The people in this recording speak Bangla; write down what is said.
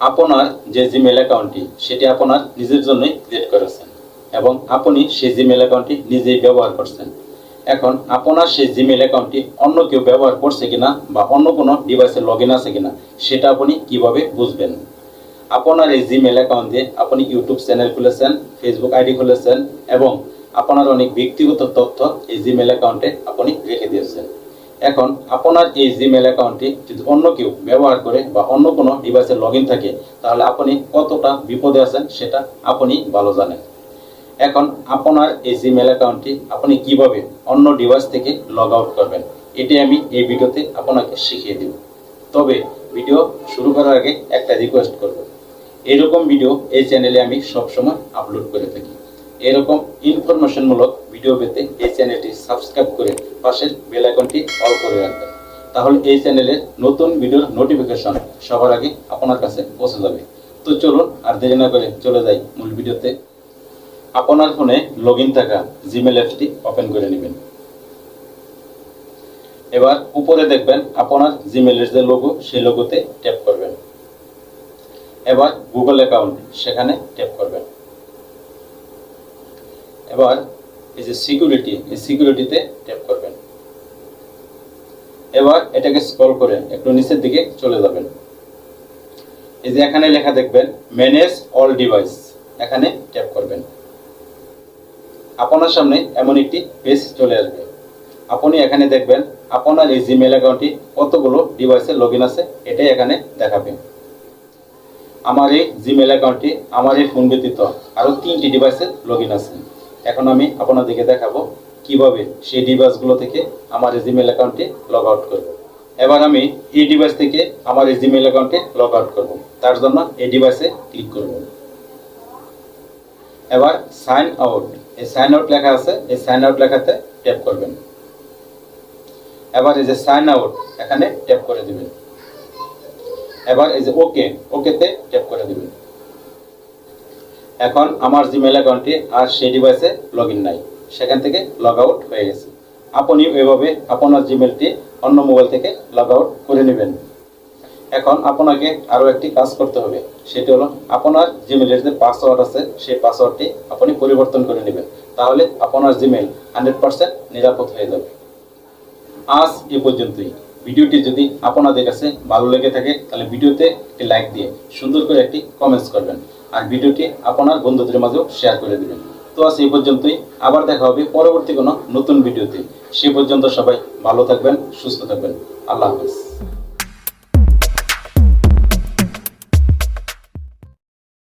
আপনার যে জিমেল অ্যাকাউন্টটি সেটি আপনার নিজের জন্যই ক্রিয়েট করেছেন এবং আপনি সেই জিমেল অ্যাকাউন্টটি নিজেই ব্যবহার করছেন। এখন আপনার সেই জিমেল অ্যাকাউন্টটি অন্য কেউ ব্যবহার করছে কিনা বা অন্য কোনো ডিভাইসে লগ ইন আছে কিনা, সেটা আপনি কীভাবে বুঝবেন? আপনার এই জিমেল অ্যাকাউন্ট দিয়ে আপনি ইউটিউব চ্যানেল খুলেছেন ফেসবুক আইডি খুলেছেন এবং আপনার অনেক ব্যক্তিগত তথ্য এই জিমেল অ্যাকাউন্টে আপনি এখন আপনার এই জিমেল অ্যাকাউন্টটি যদি অন্য কেউ ব্যবহার করে বা অন্য কোনো ডিভাইসে লগ থাকে, তাহলে আপনি কতটা বিপদে আছেন সেটা আপনি ভালো জানেন। এখন আপনার এই জিমেল অ্যাকাউন্টটি আপনি কীভাবে অন্য ডিভাইস থেকে লগ আউট করবেন, এটি আমি এই ভিডিওতে আপনাকে শিখিয়ে দেব। তবে ভিডিও শুরু করার আগে একটা রিকোয়েস্ট করব। এরকম ভিডিও এই চ্যানেলে আমি সবসময় আপলোড করে থাকি। এরকম ইনফরমেশনমূলক ভিডিও পেতে এই চ্যানেলটি সাবস্ক্রাইব করে পাশের বেল আইকনটি অল করে রাখবেন। তাহলে এই চ্যানেলের নতুন ভিডিওর নোটিফিকেশন সবার আগে আপনার কাছে পৌঁছে যাবে। তো চলুন আর দেরি না করে চলে যাই মূল ভিডিওতে। আপনার ফোনে লগ ইন থাকা জিমেল অ্যাপসটি ওপেন করে নেবেন। এবার উপরে দেখবেন আপনার জিমেলের যে লোগো সেই লোগোতে ট্যাপ করবেন। এবার গুগল অ্যাকাউন্ট সেখানে ট্যাপ করবেন। এবার এই যে সিকিউরিটি এই সিকিউরিটিতে ট্যাপ করবেন। এবার এটাকে স্ক্রল করে একটু নিচের দিকে চলে যাবেন। এই যে এখানে লেখা দেখবেন ম্যানেজ অল ডিভাইস এখানে ট্যাপ করবেন। আপনার সামনে এমন একটি পেজ চলে আসবে। আপনি এখানে দেখবেন, আপনার এই জিমেল অ্যাকাউন্টটি কতগুলো ডিভাইসে লগ আছে, এটাই এখানে দেখাবে। আমার এই জিমেল অ্যাকাউন্টটি আমার এই ফোন ব্যতীত আরও তিনটি ডিভাইসে লগ আছে। এখন আমি আপনাদেরকে দেখাবো কীভাবে সেই ডিভাইসগুলো থেকে আমার জিমেল অ্যাকাউন্টটি লগ আউট করব। এবার আমি এই ডিভাইস থেকে আমার জিমেল অ্যাকাউন্টে লগ আউট করব। তার জন্য এই ডিভাইসে ক্লিক করব। এবার সাইন আউট এই সাইন আউট লেখা আছে। এই সাইন আউট লেখাতে ট্যাপ করবেন। এবার এই যে সাইন আউট এখানে ট্যাপ করে দিবেন। এবার এই যে ওকে ওকেতে ট্যাপ করে দিবেন। এখন আমার জিমেল অ্যাকাউন্টটি আর সেই ডিভাইসে লগ নাই। সেখান থেকে লগ আউট হয়ে গেছে। আপনি এভাবে আপনার জিমেলটি অন্য মোবাইল থেকে লগ আউট করে নেবেন। এখন আপনাকে আরও একটি কাজ করতে হবে। সেটি হলো আপনার জিমেলের যে পাসওয়ার্ড আছে, সেই পাসওয়ার্ডটি আপনি পরিবর্তন করে নেবেন। তাহলে আপনার জিমেল হান্ড্রেড পার্সেন্ট নিরাপদ হয়ে যাবে। আজ এ পর্যন্তই। ভিডিওটি যদি আপনাদের কাছে ভালো লেগে থাকে, তাহলে ভিডিওতে একটি লাইক দিয়ে সুন্দর করে একটি কমেন্টস করবেন। আর ভিডিওটি আপনার বন্ধুদের মাঝেও শেয়ার করে দেবেন। তো আজ এই পর্যন্তই। আবার দেখা হবে পরবর্তী কোনো নতুন ভিডিওতে। সে পর্যন্ত সবাই ভালো থাকবেন, সুস্থ থাকবেন। আল্লাহ হাফেজ।